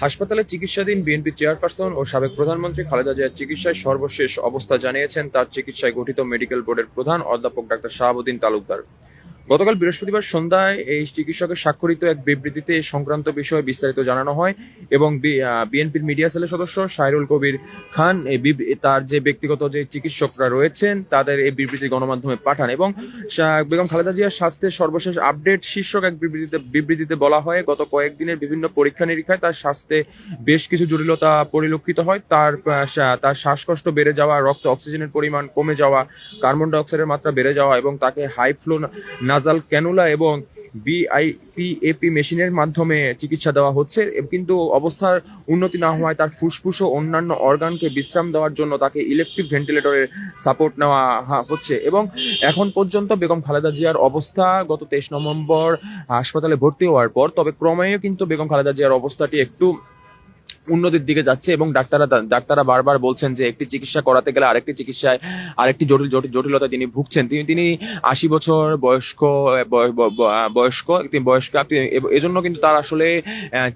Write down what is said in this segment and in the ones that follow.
হাসপাতালে চিকিৎসাধীন BNP chairperson ও সাবেক প্রধানমন্ত্রী খালেদা জিয়ার চিকিৎসায় সর্বশেষ অবস্থা জানিয়েছেন তার চিকিৎসায় গঠিত মেডিকেল বোর্ডের প্রধান অধ্যাপক ডাক্তার শাহাবুদ্দিন তালুকদার। গতকাল বৃহস্পতিবার সন্ধ্যায় এই চিকিৎসকের স্বাক্ষরিত এক বিবৃতিতে সংক্রান্ত বিষয়ে বিস্তারিত জানানো হয় এবং বিএনপির মিডিয়া সেলের সদস্য সাইরুল কবির খান তার যে ব্যক্তিগত যে চিকিৎসকরা রয়েছেন, তাদের এই বিবৃতি গণমাধ্যমে পাঠান এবং বেগম খালেদা জিয়ার স্বাস্থ্যের সর্বশেষ আপডেট শীর্ষক এক বিবৃতিতে বিবৃতিতে বলা হয়, গত কয়েকদিনের বিভিন্ন পরীক্ষা নিরীক্ষায় তার স্বাস্থ্যে বেশ কিছু জটিলতা পরিলক্ষিত হয়। তার তার শ্বাসকষ্ট বেড়ে যাওয়া, রক্ত অক্সিজেনের পরিমাণ কমে যাওয়া, কার্বন ডাইঅক্সাইডের মাত্রা বেড়ে যাওয়া এবং তাকে হাই ফ্লো নাজাল ক্যানুলা এবং বিআইপিএপি মেশিনের মাধ্যমে চিকিৎসা দেওয়া হচ্ছে, কিন্তু অবস্থার উন্নতি না হওয়ায় তার ফুসফুস ও অন্যান্য অর্গানকে বিশ্রাম দেওয়ার জন্য তাকে ইলেকট্রিক ভেন্টিলেটরের সাপোর্ট নেওয়া হচ্ছে। এবং এখন পর্যন্ত বেগম খালেদা জিয়ার অবস্থা, গত তেইশ নভেম্বর হাসপাতালে ভর্তি হওয়ার পর, তবে ক্রমেই কিন্তু বেগম খালেদা জিয়ার অবস্থাটি একটু উন্নতির দিকে যাচ্ছে এবং ডাক্তাররা ডাক্তাররা বারবার বলছেন যে একটি চিকিৎসা করাতে গেলে আরেকটি চিকিৎসায় আরেকটি জটিল জটিল জটিলতা তিনি ভুগছেন। তিনি তিনি আশি বছর বয়স্ক বয়স্ক তিনি বয়স্ক এজন্য কিন্তু তার আসলে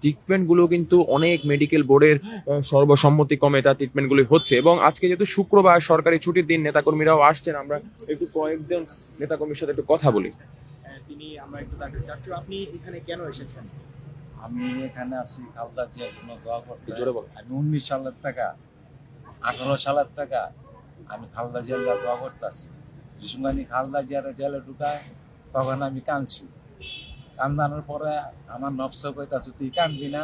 ট্রিটমেন্টগুলো কিন্তু অনেক মেডিকেল বোর্ডের সর্বসম্মতিক্রমে তার ট্রিটমেন্টগুলি হচ্ছে। এবং আজকে যেহেতু শুক্রবার সরকারি ছুটির দিন নেতাকর্মীরাও আসছেন আমরা একটু কয়েকজন নেতাকর্মীর সাথে একটু কথা বলি। আহ, তিনি আমরা একটু তার কাছে আপনি এখানে কেন এসেছেন? আমি এখানে আসি খালদা জিয়ার জন্য দোয়া করতে। আমি উনিশ সালের টাকা আঠারো সালের টাকা আমি খালদা জিয়ার দোয়া করতেছি যিশুগানি খালদা জিয়ার জেলে ঢুকায় তখন আমি কাঁদছি। কান্দানোর পরে আমার নবস কইতাছে তুই কান্দবি না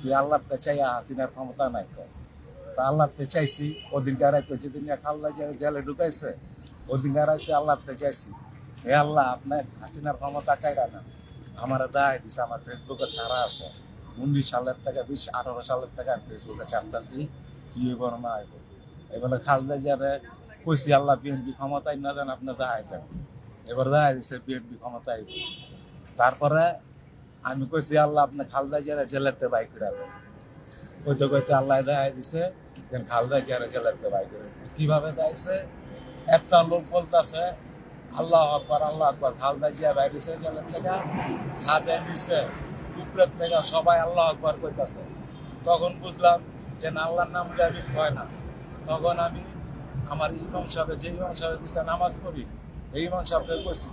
তুই আল্লাহতে চাইয়া হাসিনার ক্ষমতা নাই তো। তা আল্লাহতে চাইছি ওদিনকার রাইতে যেদিন খালদা জিয়ার জেলে ঢুকাইছে ওদিনকার রাইতে আল্লাহতে চাইছি। হে আল্লাহ আপনার হাসিনার ক্ষমতা কাইরা না আমার দায় দিছে, আমার ফেসবুকে ছাড়া আছে। উনিশ সালের থেকে বিশ, আঠারো সালের থেকে আমি ফেসবুকে ছাড়তেছি। কি হইব না হইব? এবারে খালদা যারে কইছি, আল্লাহ বিএনপি ক্ষমতায় না দেন আপনি দায় দেন। এবার দায় দিছে বিএনপি ক্ষমতায়। তারপরে আমি কইছি, আল্লাহ আপনি খালদা যারে জেলাতে বাই করে দেন। কইতে কইতে আল্লাহ দায় দিছে যে খালদা যারে জেলাতে বাই করে। কীভাবে দাইছে একটা লোক বলতেছে আল্লাহ আকবার আল্লাহ আকবার। খালদা জিয়া বাইরেছে জেলের থেকে, ছাদে নিচে উপরের থেকে সবাই আল্লাহ আকবার কইতাছে। তখন বুঝলাম যে আল্লাহর নাম মিথ্যা হয় না। তখন আমি আমার ইমাম সাহেব, যে ইমাম সাহেব দিচ্ছে নামাজ পড়ি, এই ইমাম সাহেবকে কইছি,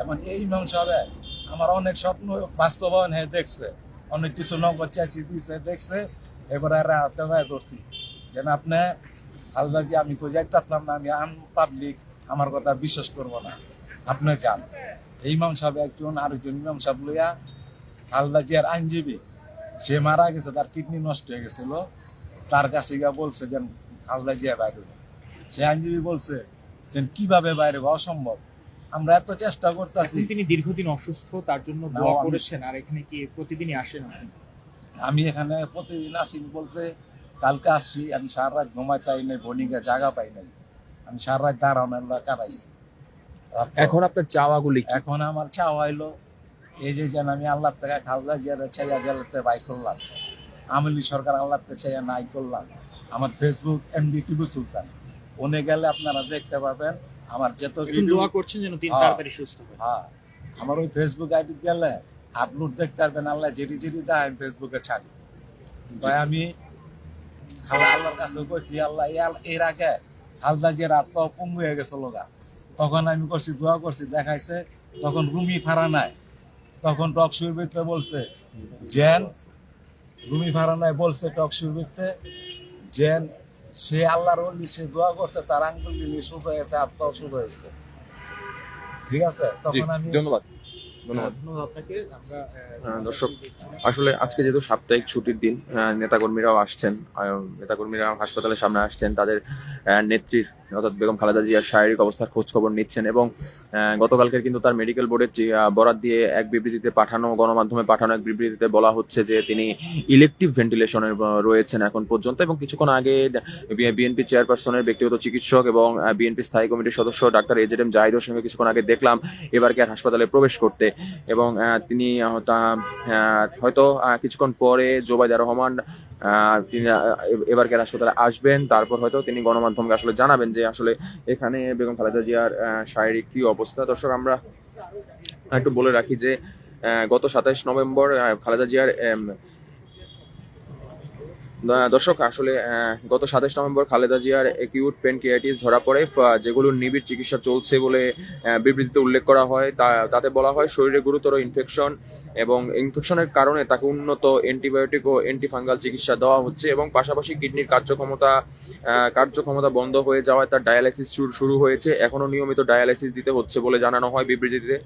এমন এই ইমাম সাহেব আমার অনেক স্বপ্ন বাস্তবায়ন হয়ে দেখছে, অনেক কিছু নগদ চাইছি, দিছে, দেখছে, এবার আর ভাই ধরছি যেন আপনি খালদা জি আমি কই যাইতাম না, আমি আন পাবলিক আমার কথা বিশ্বাস করব না। আপনি যান। এই ইমাম সাহেব একজন আরেকজন ইমাম সাহেব লইয়া খালদা জিয়ার আইনজীবী সে মারা গেছে তার কিডনি নষ্ট হয়ে গেছিল। তার কাছে গিয়া বলছে যে খালদা জিয়া বাইরে সে আইনজীবী বলছে যে কীভাবে বাইরে? অসম্ভব। আমরা এত চেষ্টা করতেছি। তিনি দীর্ঘদিন অসুস্থ তার জন্য দোয়া করেছেন। আর এখানে কি প্রতিদিনই আসেন আমি এখানে প্রতিদিন আসি বলতে কালকে আসছি আমি সারা রাত ঘুমাই পাই নাই বনিকে জায়গা পাই নাই। আমি সারা রাত দাঁড়ানোর কাটাইছি। এখন আপনার চাওয়াগুলি কি? এখন আমার চাওয়া হইল এই যে যেন আমি আল্লাহ থেকে খালদা জিয়ারে চাইয়া গেলাতে বাই করলাম। আমলি সরকার আল্লাহ থেকে চাইয়া নাই করলাম। আমার ফেসবুক এমডি টিপু সুলতান উনি গেলে আপনারা দেখতে পাবেন আমার যত দোয়া করছেন যেন তিনি হ্যাঁ। তাড়াতাড়ি সুস্থ হয় হ্যাঁ। আমার ওই ফেসবুক আইডি গেলে আপলোড দেখতে পারবেন আল্লাহ যেটি যেটি দেয় আমি ফেসবুকে ছাড়ি। তাই আমি খালা আল্লাহর কাছে কইছি আল্লাহ এর আগে হালদা যে রাত পাও পঙ্গু হয়ে গেছে লোগা। তখন আমি করছি দোয়া করছি দেখাইছে তখন রুমি ফারা নাই। তখন টক সুরবিতে বলছে জেন রুমি ফারা নাই বলছে টক সুরবিতে জেন সে আল্লাহর অলি সে দোয়া করছে তার আঙ্গুল দিয়ে শুভ হয়েছে আত্মাও শুভ হয়েছে ঠিক আছে? তখন আমি ধন্যবাদ। ধন্যবাদ। আপনাকে। আহ, হ্যাঁ, দর্শক আসলে আজকে যেহেতু সাপ্তাহিক ছুটির দিন নেতাকর্মীরাও আসছেন নেতাকর্মীরা হাসপাতালের সামনে আসছেন তাদের নেত্রীর অর্থাৎ বেগম খালেদা জিয়ার শারীরিক অবস্থার খোঁজ খবর নিচ্ছেন এবং আহ, গতকালকে কিন্তু তার মেডিকেল বোর্ডের বরাত দিয়ে এক বিবৃতিতে পাঠানো গণমাধ্যমে পাঠানো এক বিবৃতিতে বলা হচ্ছে যে তিনি ইলেকটিভ ভেন্টিলেশনের রয়েছেন এখন পর্যন্ত এবং কিছুক্ষণ আগে বিএনপি চেয়ারপারসনের ব্যক্তিগত চিকিৎসক এবং বিএনপি স্থায়ী কমিটির সদস্য ডাক্তার এজেড এম জাহিদের সঙ্গে কিছুক্ষণ আগে দেখলাম এবার কে হাসপাতালে প্রবেশ করতে এবং তিনি হয়তো কিছুক্ষণ পরে জোবাইদা রহমান তিনি এবার কে হাসপাতালে আসবেন? তারপর হয়তো তিনি গণমাধ্যমকে আসলে জানাবেন যে আসলে এখানে বেগম খালেদা জিয়ার শারীরিক কি অবস্থা? দর্শক, আমরা একটু বলে রাখি যে গত সাতাইশ নভেম্বর খালেদা জিয়ার দর্শক, আসলে গত সাতাশ নভেম্বর খালেদা জিয়ার একিউট পেন পেনক্রিয়াটিস ধরা পড়ে। যেগুলোর নিবিড় চিকিৎসা চলছে বলে বিবৃতিতে উল্লেখ করা হয়। তাতে বলা হয় শরীরে গুরুতর ইনফেকশন এবং ইনফেকশনের কারণে তাকে উন্নত অ্যান্টিবায়োটিক ও অ্যান্টিফাঙ্গাল চিকিৎসা দেওয়া হচ্ছে এবং পাশাপাশি কিডনির কার্যক্ষমতা কার্যক্ষমতা বন্ধ হয়ে যাওয়ায় তার ডায়ালাইসিস শুরু হয়েছে। এখনও নিয়মিত ডায়ালাইসিস দিতে হচ্ছে বলে জানানো হয় বিবৃতিতে।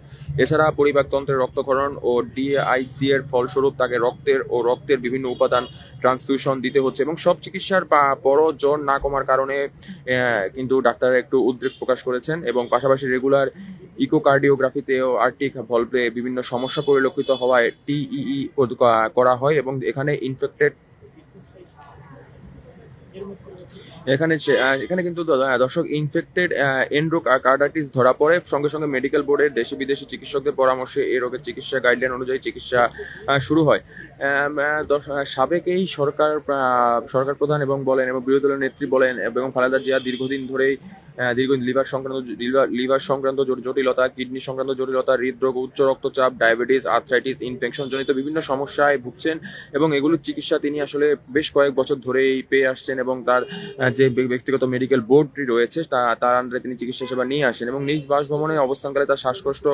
এছাড়া পরিপাকতন্ত্রের রক্তক্ষরণ ও ডিআইসি এর ফলস্বরূপ তাকে রক্তের ও রক্তের বিভিন্ন উপাদান ট্রান্সফিউশন দিতে হচ্ছে এবং সব চিকিৎসার পরও জ্বর না কমার কারণে কিন্তু ডাক্তার একটু উদ্বেগ প্রকাশ করেছেন এবং পাশাপাশি রেগুলার ইকোকার্ডিওগ্রাফিতেও আর্টিক ভলভে বিভিন্ন সমস্যা পরিলক্ষিত হওয়ায় টিইই করা হয় এবং এখানে ইনফেক্টেড এখানে এখানে কিন্তু দর্শক ইনফেক্টেড এন্ড্রো কার্ডাইটিস ধরা পড়ে। সঙ্গে সঙ্গে মেডিকেল বোর্ডের দেশি বিদেশি চিকিৎসকদের পরামর্শে এই রোগের চিকিৎসা গাইডলাইন অনুযায়ী চিকিৎসা শুরু হয়। সাবেক এই সরকার সরকার প্রধান এবং বলেন এবং বিরোধী দলের নেত্রী বলেন এবং খালেদা জিয়া দীর্ঘদিন ধরেই দীর্ঘদিন লিভার সংক্রান্ত লিভার সংক্রান্ত জটিলতা, কিডনি সংক্রান্ত জটিলতা, হৃদরোগ, উচ্চ রক্তচাপ, ডায়াবেটিস, আর্থ্রাইটিস ইনফেকশন জনিত বিভিন্ন সমস্যায় ভুগছেন এবং এগুলোর চিকিৎসা তিনি আসলে বেশ কয়েক বছর ধরেই পেয়ে আসছেন এবং তার যে ব্যক্তিগত মেডিকেল বোর্ডটি রয়েছে তা- তার আন্ডারে তিনি চিকিৎসা সেবা নিয়ে আসেন এবং নিজ বাসভবনে অবস্থানকালে তার শ্বাসকষ্ট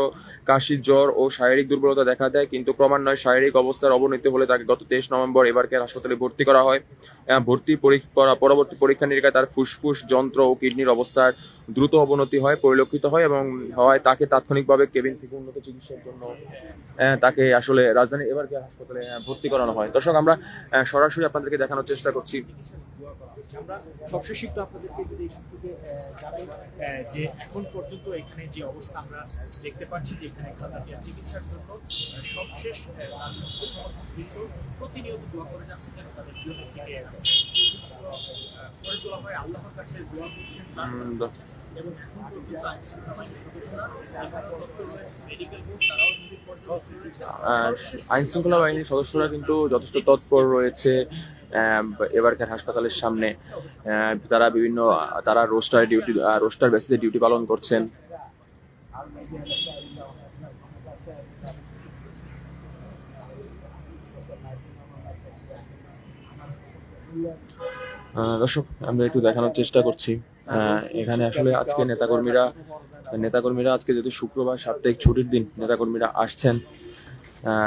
কাশি জ্বর ও শারীরিক দুর্বলতা দেখা দেয়, কিন্তু ক্রমান্বয়ে শারীরিক অবস্থার অবনতি হলে তাকে গত তেইশ নভেম্বর এবারকের হাসপাতালে ভর্তি করা হয়। ভর্তি পরবর্তী পরীক্ষা নিরীক্ষায় তার ফুসফুস, যন্ত্র ও কিডনির অবস্থার দ্রুত অবনতি হয়, পরিলক্ষিত হয় এবং হওয়ায় তাকে তাৎক্ষণিকভাবে কেবিন থেকে উন্নত চিকিৎসার জন্য তাকে আসলে রাজধানী এবারকে হাসপাতালে ভর্তি করানো হয়। দর্শক, আমরা সরাসরি আপনাদেরকে দেখানোর চেষ্টা করছি। আমরা সবশেষে একটু আপনাদেরকে যদি এখান থেকে জানাই যে এখন পর্যন্ত এখানে যে অবস্থা আমরা দেখতে পাচ্ছি যে এখানে চিকিৎসার জন্য সবশেষ প্রতিনিয়ত দোয়া করে যাচ্ছে যেন তাদের সুস্থ করে তোলা হয়। আল্লাহর কাছে দোয়া করছেন। এবং এখন পর্যন্ত বাহিনীর সদস্যরা মেডিকেল বোর্ড তারাও রয়েছে। আর আইন শৃঙ্খলা বাহিনীর সদস্যরা কিন্তু যথেষ্ট তৎপর রয়েছে। এবারকার হাসপাতালের সামনে তারা বিভিন্ন, তারা রোস্টার ডিউটি রোস্টার বেসিসে ডিউটি পালন করছেন। দর্শক, আমরা একটু দেখানোর চেষ্টা করছি। এখানে আসলে আজকে নেতাকর্মীরা নেতাকর্মীরা আজকে যেহেতু শুক্রবার সাপ্তাহিক ছুটির দিন, নেতাকর্মীরা আসছেন।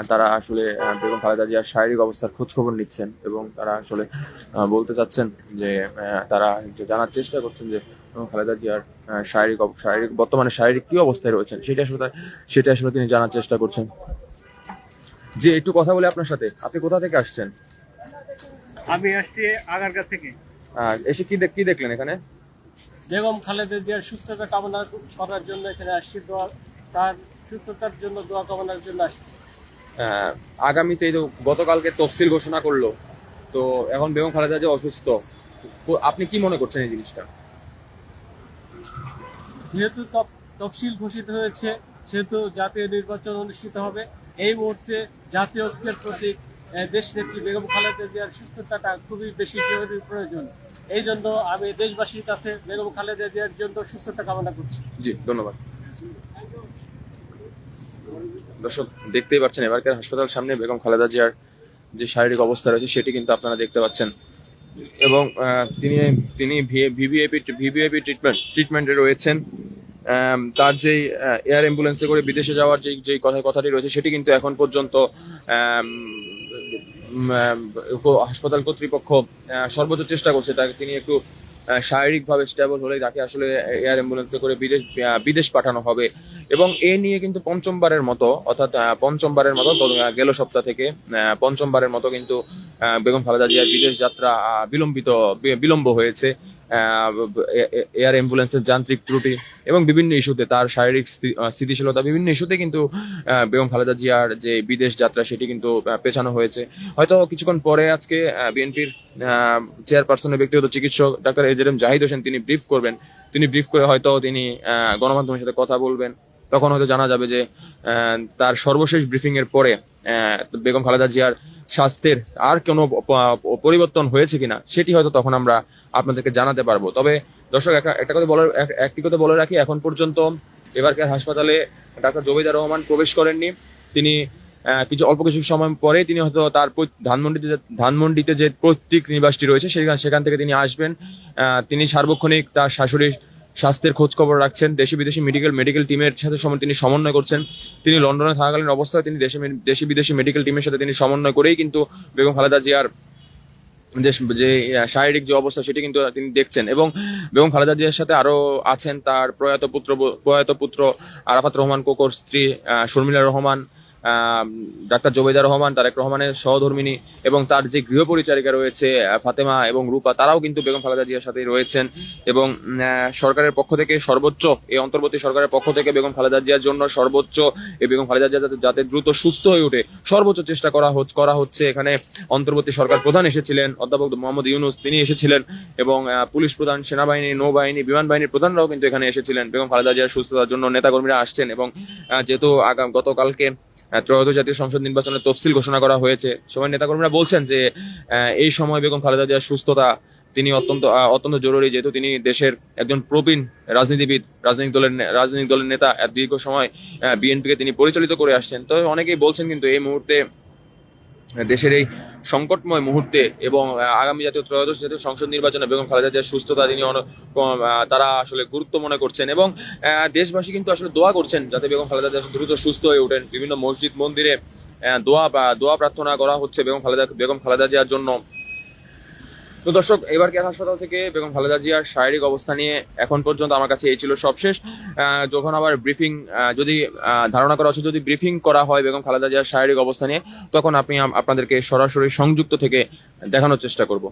তারা আসলে বেগম খালেদা জিয়ার শারীরিক অবস্থার খোঁজ খবর নিচ্ছেন এবং তারা আসলে বলতে চাচ্ছেন যে তারা জানার চেষ্টা করছেন যে বেগম খালেদা জিয়ার শারীরিক শারীরিক বর্তমানে শারীরিক কি অবস্থায় রয়েছেন সেটা আসলে সেটা আসলে তিনি জানার চেষ্টা করছেন। যে একটু কথা বলে আপনার সাথে। আপনি কোথা থেকে আসছেন? আমি আসছি আগারগা থেকে। এসে কি দেখ- কি দেখলেন এখানে? বেগম খালেদা জিয়ার সুস্থতা কামনা করার জন্য এখানে আসছি দোয়া তার সুস্থতার জন্য দোয়া কামনার জন্য আসছি। আগামীতে এই তো গতকালকে তফসিল ঘোষণা করল। তো এখন বেগম খালেদা যে অসুস্থ আপনি কি মনে করছেন এই জিনিসটা? যেহেতু তফ- তফসিল ঘোষিত হয়েছে সেহেতু জাতীয় নির্বাচন অনুষ্ঠিত হবে। এই মুহূর্তে জাতীয় ঐক্যের প্রতীক আহ, দেশ নেত্রী বেগম খালেদা জিয়ার সুস্থতাটা খুবই বেশি জরুরি প্রয়োজন। এই জন্য আমি দেশবাসীর কাছে বেগম খালেদা জিয়ার জন্য সুস্থতা কামনা করছি। জি ধন্যবাদ। দর্শক, দেখতেই পাচ্ছেন, এবারকার হাসপাতাল সামনে বেগম খালেদা জিয়ার যে শারীরিক অবস্থা রয়েছে, সেটি কিন্তু আপনারা দেখতে পাচ্ছেন। এবং তিনি তিনি ভিভিআইপি ভিভিআইপি ট্রিটমেন্ট ট্রিটমেন্টে রয়েছেন। তার যেই এয়ার অ্যাম্বুলেন্সে করে বিদেশে যাওয়ার যে যে কথা, কথাটি রয়েছে, সেটি কিন্তু এখন পর্যন্ত হাসপাতাল কর্তৃপক্ষ সর্বোচ্চ চেষ্টা করছে। তাকে তিনি একটু শারীরিকভাবে স্টেবল হলে তাকে আসলে এয়ার অ্যাম্বুলেন্সে করে বিদেশ বিদেশ পাঠানো হবে। এবং এ নিয়ে কিন্তু পঞ্চমবারের মতো, অর্থাৎ পঞ্চমবারের মতো গেল সপ্তাহ থেকে পঞ্চমবারের মতো কিন্তু বেগম খালেদা জিয়ার বিদেশ যাত্রা বিলম্বিত বিলম্ব হয়েছে। এয়ার অ্যাম্বুলেন্সের যান্ত্রিক ত্রুটি এবং বিভিন্ন ইস্যুতে তার শারীরিক স্থি- স্থিতিশীলতা, বিভিন্ন ইস্যুতে কিন্তু বেগম খালেদা জিয়ার যে বিদেশ যাত্রা সেটি কিন্তু পেছানো হয়েছে। হয়তো কিছুক্ষণ পরে আজকে বিএনপির চেয়ারপারসনের ব্যক্তিগত চিকিৎসক doctor A Z M Zahid Hossain তিনি ব্রিফ করবেন। তিনি ব্রিফ করে হয়তো তিনি গণমাধ্যমের সাথে কথা বলবেন। তখন হয়তো জানা যাবে যে তার সর্বশেষ ব্রিফিং এর পরে বেগম খালেদা জিয়ার স্বাস্থ্যের আর কোনো পরিবর্তন হয়েছে কিনা, সেটি হয়তো তখন আমরা আপনাদেরকে জানাতে পারব। তবে দর্শক একটা- কথা বলার এক- একটি কথা বলে রাখি, এখন পর্যন্ত এবারকার হাসপাতালে ডাক্তার জবিদার রহমান প্রবেশ করেননি। তিনি কিছু, অল্প কিছু সময় পরে তিনি হয়তো তার ধানমন্ডিতে ধানমন্ডিতে যে পৈতৃক নিবাসটি রয়েছে, সেখান সেখান থেকে তিনি আসবেন। তিনি সার্বক্ষণিক তার শাশুড়ির স্বাস্থ্যের খোঁজ খবর রাখছেন। দেশি বিদেশি মেডিকেল মেডিকেল টিমের সাথে তিনি সমন্বয় করছেন। তিনি লন্ডনে থাকাকালীন অবস্থায় তিনি দেশে দেশি বিদেশি মেডিকেল টিমের সাথে তিনি সমন্বয় করেই কিন্তু বেগম খালেদা জিয়ার যে যে শারীরিক যে অবস্থা সেটি কিন্তু তিনি দেখছেন এবং বেগম খালেদা জিয়ার সাথে আরও আছেন তার প্রয়াত পুত্র প্রয়াত পুত্র আরাফাত রহমান কোকর স্ত্রী শর্মিলা রহমান। ডাক্তার জোবেদা রহমান, তারেক রহমানের সহধর্মিনী এবং তার যে গৃহ পরিচারিকা রয়েছে ফাতেমা এবং রূপা, তারাও কিন্তু বেগম খালেদা জিয়ার সাথে রয়েছেন এবং সরকারের পক্ষ থেকে সর্বোচ্চ, এই অন্তর্বর্তী সরকারের পক্ষ থেকে বেগম খালেদা জিয়ার জন্য সর্বোচ্চ, এই বেগম খালেদা জিয়া যাতে যাতে দ্রুত সুস্থ হয়ে ওঠে, সর্বোচ্চ চেষ্টা করা হচ্ছে করা হচ্ছে। এখানে অন্তর্বর্তী সরকার প্রধান এসেছিলেন, অধ্যাপক মোহাম্মদ ইউনুস তিনি এসেছিলেন এবং পুলিশ প্রধান, সেনাবাহিনী, নৌবাহিনী, বিমান বাহিনীর প্রধানরাও কিন্তু এখানে এসেছিলেন। বেগম খালেদা জিয়ার সুস্থতার জন্য নেতাকর্মীরা আসছেন এবং যেহেতু আগাম, গতকালকে ত্রয়োদশ জাতীয় সংসদ নির্বাচনের তফসিল ঘোষণা করা হয়েছে। সবাই নেতাকর্মীরা বলছেন যে এই সময় বেগম খালেদা জিয়ার সুস্থতা তিনি অত্যন্ত অত্যন্ত জরুরি। যেহেতু তিনি দেশের একজন প্রবীণ রাজনীতিবিদ, রাজনৈতিক দলের রাজনৈতিক দলের নেতা দীর্ঘ সময় বিএনপিকে তিনি পরিচালিত করে আসছেন। তো অনেকেই বলছেন কিন্তু এই মুহূর্তে দেশের এই সংকটময় মুহূর্তে এবং আগামী জাতীয় ত্রয়োদশ জাতীয় সংসদ নির্বাচনে বেগম খালেদা জিয়ার সুস্থতা, তিনি তারা আসলে গুরুত্ব মনে করছেন এবং দেশবাসী কিন্তু আসলে দোয়া করছেন যাতে বেগম খালেদা জিয়া দ্রুত সুস্থ হয়ে ওঠেন। বিভিন্ন মসজিদ, মন্দিরে দোয়া দোয়া প্রার্থনা করা হচ্ছে বেগম খালেদা বেগম খালেদা জিয়ার জন্য। তো দর্শক, এবার কে হাসপাতাল থেকে বেগম খালেদা জিয়ার শারীরিক অবস্থা নিয়ে এখন পর্যন্ত আমার কাছে এই ছিল সবশেষ। যখন আবার ব্রিফিং যদি ধারণা করা হচ্ছে যদি ব্রিফিং করা হয় বেগম খালেদা জিয়ার শারীরিক অবস্থা নিয়ে, তখন আপনি আপনাদেরকে সরাসরি সংযুক্ত থেকে দেখানোর চেষ্টা করব।